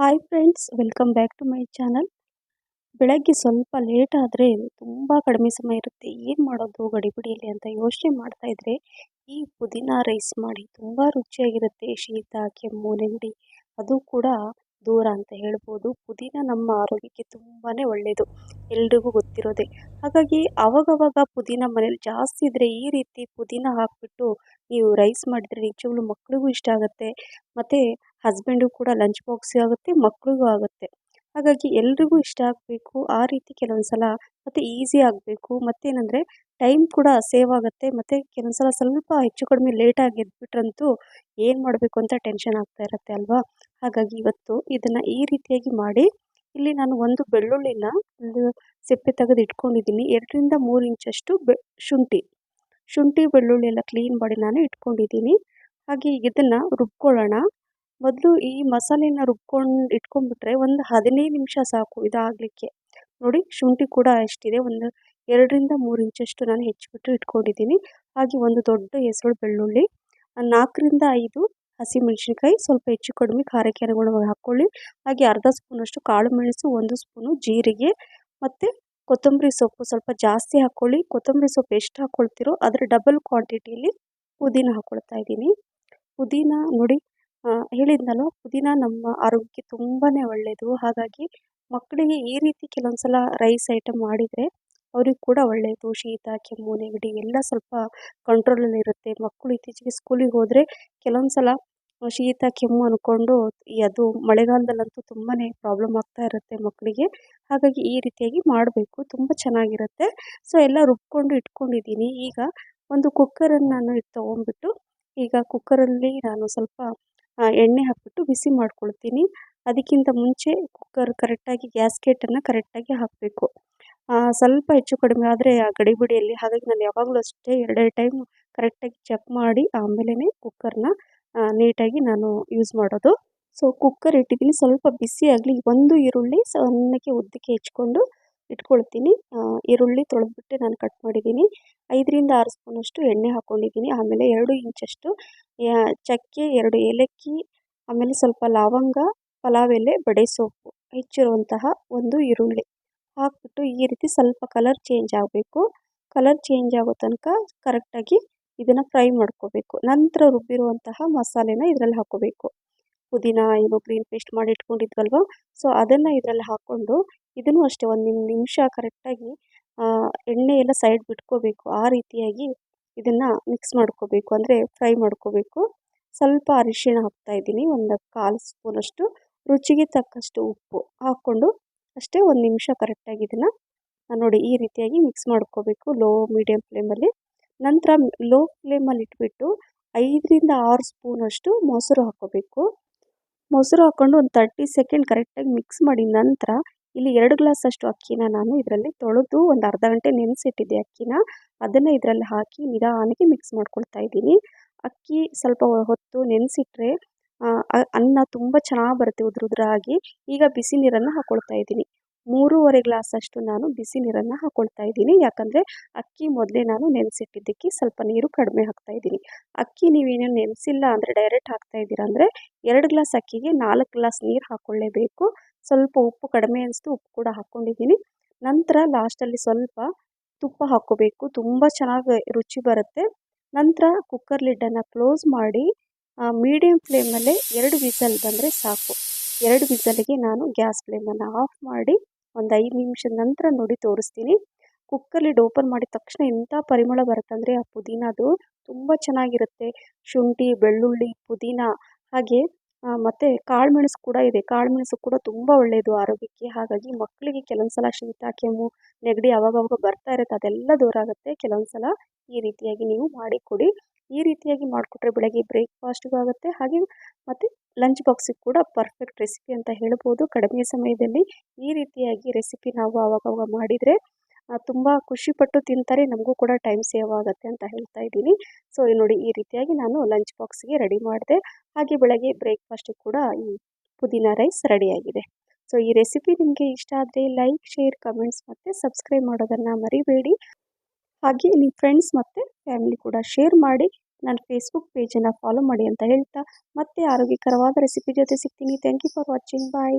Hi friends welcome back to my channel ಬೆಳಗ್ಗೆ ಸ್ವಲ್ಪ late ಆದರೆ ತುಂಬ ಕಡಿಮೆ ಸಮಯ ಇರುತ್ತೆ. ಏನು ಮಾಡೋದು ಗಡಿಬಿಡಿಯಲ್ಲಿ ಅಂತ ಯೋಚನೆ ಮಾಡ್ತಾ ಇದ್ದರೆ ಈ ಪುದೀನ ರೈಸ್ ಮಾಡಿ ತುಂಬ ರುಚಿಯಾಗಿರುತ್ತೆ. ಶೀತ, ಕೆಮ್ಮು, ನೆಗಡಿ ಅದು ಕೂಡ ದೂರ ಅಂತ ಹೇಳ್ಬೋದು. ಪುದೀನ ನಮ್ಮ ಆರೋಗ್ಯಕ್ಕೆ ತುಂಬಾ ಒಳ್ಳೆಯದು ಎಲ್ರಿಗೂ ಗೊತ್ತಿರೋದೆ. ಹಾಗಾಗಿ ಅವಾಗವಾಗ ಪುದೀನ ಮನೇಲಿ ಜಾಸ್ತಿ ಇದ್ದರೆ ಈ ರೀತಿ ಪುದೀನ ಹಾಕಿಬಿಟ್ಟು ನೀವು ರೈಸ್ ಮಾಡಿದರೆ ನಿಜವಾಗ್ಲೂ ಮಕ್ಳಿಗೂ ಇಷ್ಟ ಆಗುತ್ತೆ. ಮತ್ತು ಹಸ್ಬೆಂಡಿಗೂ ಕೂಡ ಲಂಚ್ ಬಾಕ್ಸಿಗೆ ಆಗುತ್ತೆ, ಮಕ್ಳಿಗೂ ಆಗುತ್ತೆ. ಹಾಗಾಗಿ ಎಲ್ರಿಗೂ ಇಷ್ಟ ಆಗಬೇಕು, ಆ ರೀತಿ ಕೆಲವೊಂದು ಸಲ ಮತ್ತು ಈಸಿ ಆಗಬೇಕು. ಮತ್ತೇನಂದರೆ ಟೈಮ್ ಕೂಡ ಸೇವ್ ಆಗುತ್ತೆ. ಮತ್ತು ಕೆಲವೊಂದು ಸಲ ಸ್ವಲ್ಪ ಹೆಚ್ಚು ಕಡಿಮೆ ಲೇಟಾಗಿ ಎದ್ಬಿಟ್ರಂತೂ ಏನು ಮಾಡಬೇಕು ಅಂತ ಟೆನ್ಷನ್ ಆಗ್ತಾ ಇರುತ್ತೆ ಅಲ್ವಾ? ಹಾಗಾಗಿ ಇವತ್ತು ಇದನ್ನು ಈ ರೀತಿಯಾಗಿ ಮಾಡಿ, ಇಲ್ಲಿ ನಾನು ಒಂದು ಬೆಳ್ಳುಳ್ಳಿನ ಒಂದು ಸಿಪ್ಪೆ ತೆಗೆದು ಇಟ್ಕೊಂಡಿದ್ದೀನಿ. ಎರಡರಿಂದ ಮೂರು ಇಂಚಷ್ಟು ಬೆ, ಶುಂಠಿ. ಶುಂಠಿ, ಬೆಳ್ಳುಳ್ಳಿ ಎಲ್ಲ ಕ್ಲೀನ್ ಮಾಡಿ ನಾನು ಇಟ್ಕೊಂಡಿದ್ದೀನಿ. ಹಾಗೆ ಇದನ್ನು ರುಬ್ಕೊಳ್ಳೋಣ. ಮೊದಲು ಈ ಮಸಾಲೆನ ರುಬ್ಕೊಂಡು ಇಟ್ಕೊಂಡ್ಬಿಟ್ರೆ ಒಂದು ಹದಿನೈದು ನಿಮಿಷ ಸಾಕು ಇದಾಗಲಿಕ್ಕೆ. ನೋಡಿ, ಶುಂಠಿ ಕೂಡ ಎಷ್ಟಿದೆ, ಒಂದು ಎರಡರಿಂದ ಮೂರು ಇಂಚಷ್ಟು ನಾನು ಹೆಚ್ಚಿಬಿಟ್ಟು ಇಟ್ಕೊಂಡಿದ್ದೀನಿ. ಹಾಗೆ ಒಂದು ದೊಡ್ಡ ಹೆಸರು ಬೆಳ್ಳುಳ್ಳಿ, ನಾಲ್ಕರಿಂದ ಐದು ಹಸಿಮೆಣಸಿನ್ಕಾಯಿ, ಸ್ವಲ್ಪ ಹೆಚ್ಚು ಕಡಿಮೆ ಖಾರಕ್ಕೆ ಅನುಗುಣವಾಗಿ ಹಾಕ್ಕೊಳ್ಳಿ ಹಾಗೆ ಅರ್ಧ ಸ್ಪೂನಷ್ಟು ಕಾಳು ಮೆಣಸು ಒಂದು ಸ್ಪೂನು ಜೀರಿಗೆ ಮತ್ತು ಕೊತ್ತಂಬರಿ ಸೊಪ್ಪು ಸ್ವಲ್ಪ ಜಾಸ್ತಿ ಹಾಕ್ಕೊಳ್ಳಿ ಕೊತ್ತಂಬರಿ ಸೊಪ್ಪು ಎಷ್ಟು ಹಾಕ್ಕೊಳ್ತೀರೋ ಅದರ ಡಬಲ್ ಕ್ವಾಂಟಿಟಿಯಲ್ಲಿ ಪುದೀನ ಹಾಕ್ಕೊಳ್ತಾ ಇದ್ದೀನಿ. ಪುದೀನ ನೋಡಿ ಹೇಳಿದ್ನಲ್ವ ಪುದೀನ ನಮ್ಮ ಆರೋಗ್ಯಕ್ಕೆ ತುಂಬಾ ಒಳ್ಳೆಯದು ಹಾಗಾಗಿ ಮಕ್ಕಳಿಗೆ ಈ ರೀತಿ ಕೆಲವೊಂದು ಸಲ ರೈಸ್ ಐಟಮ್ ಮಾಡಿದರೆ ಅವ್ರಿಗೆ ಕೂಡ ಒಳ್ಳೆಯದು ಶೀತ, ಕೆಮ್ಮು, ನೆಗಡಿ ಎಲ್ಲ ಸ್ವಲ್ಪ ಕಂಟ್ರೋಲಲ್ಲಿರುತ್ತೆ ಮಕ್ಕಳು ಇತ್ತೀಚೆಗೆ ಸ್ಕೂಲಿಗೆ ಹೋದರೆ ಕೆಲವೊಂದು ಸಲ ಶೀತ, ಕೆಮ್ಮು ಅಂದ್ಕೊಂಡು ಅದು ಮಳೆಗಾಲದಲ್ಲಂತೂ ತುಂಬಾ ಪ್ರಾಬ್ಲಮ್ ಆಗ್ತಾ ಇರುತ್ತೆ ಮಕ್ಕಳಿಗೆ ಹಾಗಾಗಿ ಈ ರೀತಿಯಾಗಿ ಮಾಡಬೇಕು. ತುಂಬ ಚೆನ್ನಾಗಿರುತ್ತೆ. ಸೊ, ಎಲ್ಲ ರುಬ್ಕೊಂಡು ಇಟ್ಕೊಂಡಿದ್ದೀನಿ. ಈಗ ಒಂದು ಕುಕ್ಕರನ್ನು ನಾನು ಇಟ್ಟು ತೊಗೊಂಡ್ಬಿಟ್ಟು ಈಗ ಕುಕ್ಕರಲ್ಲಿ ನಾನು ಸ್ವಲ್ಪ ಎಣ್ಣೆ ಹಾಕಿಬಿಟ್ಟು ಬಿಸಿ ಮಾಡ್ಕೊಳ್ತೀನಿ. ಅದಕ್ಕಿಂತ ಮುಂಚೆ ಕುಕ್ಕರ್ ಕರೆಕ್ಟಾಗಿ ಗ್ಯಾಸ್ಕೆಟನ್ನು ಕರೆಕ್ಟಾಗಿ ಹಾಕಬೇಕು. ಸ್ವಲ್ಪ ಹೆಚ್ಚು ಕಡಿಮೆ ಆದರೆ ಆ ಗಡಿಬಿಡಿಯಲ್ಲಿ, ಹಾಗಾಗಿ ನಾನು ಯಾವಾಗಲೂ ಅಷ್ಟೇ ಎರಡೆರಡು ಟೈಮ್ ಕರೆಕ್ಟಾಗಿ ಚೆಕ್ ಮಾಡಿ ಆಮೇಲೆ ಕುಕ್ಕರ್ನ ನೀಟಾಗಿ ನಾನು ಯೂಸ್ ಮಾಡೋದು. ಸೊ ಕುಕ್ಕರ್ ಇಟ್ಟಿದ್ದೀನಿ. ಸ್ವಲ್ಪ ಬಿಸಿ ಆಗಲಿ, ಒಂದು ಈರುಳ್ಳಿ ಸಣ್ಣಕ್ಕೆ ಉದ್ದಕ್ಕೆ ಹೆಚ್ಕೊಂಡು ಇಟ್ಕೊಳ್ತೀನಿ. ಈರುಳ್ಳಿ ತೊಳೆದ್ಬಿಟ್ಟು ನಾನು ಕಟ್ ಮಾಡಿದ್ದೀನಿ. ಐದರಿಂದ ಆರು ಸ್ಪೂನಷ್ಟು ಎಣ್ಣೆ ಹಾಕ್ಕೊಂಡಿದ್ದೀನಿ ಆಮೇಲೆ ಎರಡು ಇಂಚಷ್ಟು ಚಕ್ಕೆ, ಎರಡು ಏಲಕ್ಕಿ, ಆಮೇಲೆ ಸ್ವಲ್ಪ ಲವಂಗ ಪಲಾವ್ ಎಲೆ ಬಡೆ ಸೊಪ್ಪು ಹೆಚ್ಚಿರುವಂತಹ ಒಂದು ಈರುಳ್ಳಿ ಹಾಕ್ಬಿಟ್ಟು ಈ ರೀತಿ ಸ್ವಲ್ಪ ಕಲರ್ ಚೇಂಜ್ ಆಗಬೇಕು. ಕಲರ್ ಚೇಂಜ್ ಆಗೋ ತನಕ ಕರೆಕ್ಟಾಗಿ ಇದನ್ನು ಫ್ರೈ ಮಾಡ್ಕೋಬೇಕು. ನಂತರ ರುಬ್ಬಿರುವಂತಹ ಮಸಾಲೆನ ಇದರಲ್ಲಿ ಹಾಕೋಬೇಕು. ಪುದೀನ ಏನು ಗ್ರೀನ್ ಪೇಸ್ಟ್ ಮಾಡಿ ಇಟ್ಕೊಂಡಿದ್ವಲ್ವ? ಸೊ ಅದನ್ನು ಇದರಲ್ಲಿ ಹಾಕ್ಕೊಂಡು ಇದನ್ನು ಅಷ್ಟೇ ಒಂದು ನಿಮಿಷ ಕರೆಕ್ಟಾಗಿ ಎಣ್ಣೆ ಎಲ್ಲ ಸೈಡ್ ಬಿಟ್ಕೋಬೇಕು. ಆ ರೀತಿಯಾಗಿ ಇದನ್ನು ಮಿಕ್ಸ್ ಮಾಡ್ಕೋಬೇಕು. ಅಂದರೆ ಫ್ರೈ ಮಾಡ್ಕೋಬೇಕು. ಸ್ವಲ್ಪ ಅರಿಶಿಣ ಹಾಕ್ತಾಯಿದ್ದೀನಿ ಒಂದು ಕಾಲು ಸ್ಪೂನಷ್ಟು ರುಚಿಗೆ ತಕ್ಕಷ್ಟು ಉಪ್ಪು ಹಾಕ್ಕೊಂಡು ಅಷ್ಟೇ ಒಂದು ನಿಮಿಷ ಕರೆಕ್ಟಾಗಿ ಇದನ್ನು ನೋಡಿ ಈ ರೀತಿಯಾಗಿ ಮಿಕ್ಸ್ ಮಾಡ್ಕೋಬೇಕು ಲೋ ಮೀಡಿಯಮ್ ಫ್ಲೇಮಲ್ಲಿ ನಂತರ ಲೋ ಫ್ಲೇಮಲ್ಲಿ ಇಟ್ಬಿಟ್ಟು ಐದರಿಂದ ಆರು ಸ್ಪೂನಷ್ಟು ಮೊಸರು ಹಾಕ್ಕೋಬೇಕು. ಮೊಸರು ಹಾಕ್ಕೊಂಡು ಒಂದು ತರ್ಟಿ ಸೆಕೆಂಡ್ ಕರೆಕ್ಟಾಗಿ ಮಿಕ್ಸ್ ಮಾಡಿದ ನಂತರ ಇಲ್ಲಿ ಎರಡು ಗ್ಲಾಸಷ್ಟು ಅಕ್ಕಿನ ನಾನು ಇದರಲ್ಲಿ ತೊಳೆದು ಒಂದು ಅರ್ಧ ಗಂಟೆ ನೆನೆಸಿಟ್ಟಿದ್ದೆ ಅಕ್ಕಿನ. ಅದನ್ನು ಇದರಲ್ಲಿ ಹಾಕಿ ನಿಧಾನಕ್ಕೆ ಮಿಕ್ಸ್ ಮಾಡ್ಕೊಳ್ತಾ ಇದ್ದೀನಿ. ಅಕ್ಕಿ ಸ್ವಲ್ಪ ಹೊತ್ತು ನೆನೆಸಿಟ್ರೆ ಅನ್ನ ತುಂಬ ಚೆನ್ನಾಗಿ ಬರುತ್ತೆ ಉದ್ರ ಉದುರಾಗಿ ಈಗ ಬಿಸಿ ನೀರನ್ನು ಹಾಕ್ಕೊಳ್ತಾ ಇದ್ದೀನಿ. ಮೂರುವರೆ ಗ್ಲಾಸಷ್ಟು ನಾನು ಬಿಸಿ ನೀರನ್ನು ಹಾಕ್ಕೊಳ್ತಾ ಇದ್ದೀನಿ. ಯಾಕಂದರೆ ಅಕ್ಕಿ ಮೊದಲೇ ನಾನು ನೆನೆಸಿಟ್ಟಿದ್ದಕ್ಕೆ ಸ್ವಲ್ಪ ನೀರು ಕಡಿಮೆ ಹಾಕ್ತಾ ಇದ್ದೀನಿ. ಅಕ್ಕಿ ನೀವೇನೇನು ನೆನೆಸಿಲ್ಲ ಅಂದರೆ ಡೈರೆಕ್ಟ್ ಹಾಕ್ತಾ ಇದ್ದೀರಾ ಅಂದರೆ ಎರಡು ಗ್ಲಾಸ್ ಅಕ್ಕಿಗೆ ನಾಲ್ಕು ಗ್ಲಾಸ್ ನೀರು ಹಾಕ್ಕೊಳ್ಳೇಬೇಕು ಸ್ವಲ್ಪ ಉಪ್ಪು ಕಡಿಮೆ ಅನಿಸ್ತು ಉಪ್ಪು ಕೂಡ ಹಾಕ್ಕೊಂಡಿದ್ದೀನಿ. ನಂತರ ಲಾಸ್ಟಲ್ಲಿ ಸ್ವಲ್ಪ ತುಪ್ಪ ಹಾಕ್ಕೋಬೇಕು. ತುಂಬ ಚೆನ್ನಾಗಿ ರುಚಿ ಬರುತ್ತೆ. ನಂತರ ಕುಕ್ಕರ್ ಲಿಡ್ಡನ್ನು ಕ್ಲೋಸ್ ಮಾಡಿ ಮೀಡಿಯಮ್ ಫ್ಲೇಮಲ್ಲೇ ಎರಡು ವಿಸಲ್ ಬಂದರೆ ಸಾಕು. ಎರಡು ವಿಸಲಿಗೆ ನಾನು ಗ್ಯಾಸ್ ಫ್ಲೇಮನ್ನು ಆಫ್ ಮಾಡಿ ಒಂದು ಐದು ನಿಮಿಷದ ನಂತರ ನೋಡಿ ತೋರಿಸ್ತೀನಿ. ಕುಕ್ಕರ್ ಲಿಡ್ ಓಪನ್ ಮಾಡಿದ ತಕ್ಷಣ ಎಂಥ ಪರಿಮಳ ಬರುತ್ತಂದರೆ ಆ ಪುದೀನದು ತುಂಬ ಚೆನ್ನಾಗಿರುತ್ತೆ. ಶುಂಠಿ, ಬೆಳ್ಳುಳ್ಳಿ, ಪುದೀನ ಹಾಗೆ ಮತ್ತು ಕಾಳುಮೆಣಸು ಕೂಡ ಇದೆ. ಕಾಳುಮೆಣಸು ಕೂಡ ತುಂಬ ಒಳ್ಳೆಯದು ಆರೋಗ್ಯಕ್ಕೆ. ಹಾಗಾಗಿ ಮಕ್ಕಳಿಗೆ ಕೆಲವೊಂದು ಸಲ ಶೀತ, ಕೆಮ್ಮು, ನೆಗಡಿ ಅವಾಗವಾಗ ಬರ್ತಾ ಇರುತ್ತೆ ಅದೆಲ್ಲ ದೂರ ಆಗುತ್ತೆ. ಕೆಲವೊಂದು ಸಲ ಈ ರೀತಿಯಾಗಿ ನೀವು ಮಾಡಿಕೊಡಿ. ಈ ರೀತಿಯಾಗಿ ಮಾಡಿಕೊಟ್ರೆ ಬೆಳಗ್ಗೆ ಬ್ರೇಕ್ಫಾಸ್ಟಿಗೂ ಆಗುತ್ತೆ. ಹಾಗೆ ಮತ್ತು ಲಂಚ್ ಬಾಕ್ಸಿಗೆ ಕೂಡ ಪರ್ಫೆಕ್ಟ್ ರೆಸಿಪಿ ಅಂತ ಹೇಳ್ಬೋದು. ಕಡಿಮೆ ಸಮಯದಲ್ಲಿ ಈ ರೀತಿಯಾಗಿ ರೆಸಿಪಿ ನಾವು ಆವಾಗವಾಗ ಮಾಡಿದರೆ ತುಂಬ ಖುಷಿಪಟ್ಟು ತಿಂತಾರೆ. ನಮಗೂ ಕೂಡ ಟೈಮ್ ಸೇವ್ ಆಗುತ್ತೆ ಅಂತ ಹೇಳ್ತಾ ಇದ್ದೀನಿ. ಸೊ ನೋಡಿ ಈ ರೀತಿಯಾಗಿ ನಾನು ಲಂಚ್ ಬಾಕ್ಸ್ಗೆ ರೆಡಿ ಮಾಡಿದೆ. ಹಾಗೆ ಬೆಳಗ್ಗೆ ಬ್ರೇಕ್ಫಾಸ್ಟಿಗೆ ಕೂಡ ಈ ಪುದೀನ ರೈಸ್ ರೆಡಿಯಾಗಿದೆ ಸೊ ಈ ರೆಸಿಪಿ ನಿಮಗೆ ಇಷ್ಟ ಆದರೆ ಲೈಕ್ ಶೇರ್ ಕಮೆಂಟ್ಸ್ ಮತ್ತು ಸಬ್ಸ್ಕ್ರೈಬ್ ಮಾಡೋದನ್ನು ಮರಿಬೇಡಿ. ಹಾಗೆ ನಿಮ್ಮ ಫ್ರೆಂಡ್ಸ್ ಮತ್ತು ಫ್ಯಾಮಿಲಿ ಕೂಡ ಶೇರ್ ಮಾಡಿ. ನನ್ನ ಫೇಸ್ಬುಕ್ ಪೇಜನ್ನು ಫಾಲೋ ಮಾಡಿ ಅಂತ ಹೇಳ್ತಾ. ಮತ್ತೆ ಆರೋಗ್ಯಕರವಾದ ರೆಸಿಪಿ ಜೊತೆ ಸಿಗ್ತೀನಿ. Thank you for watching bye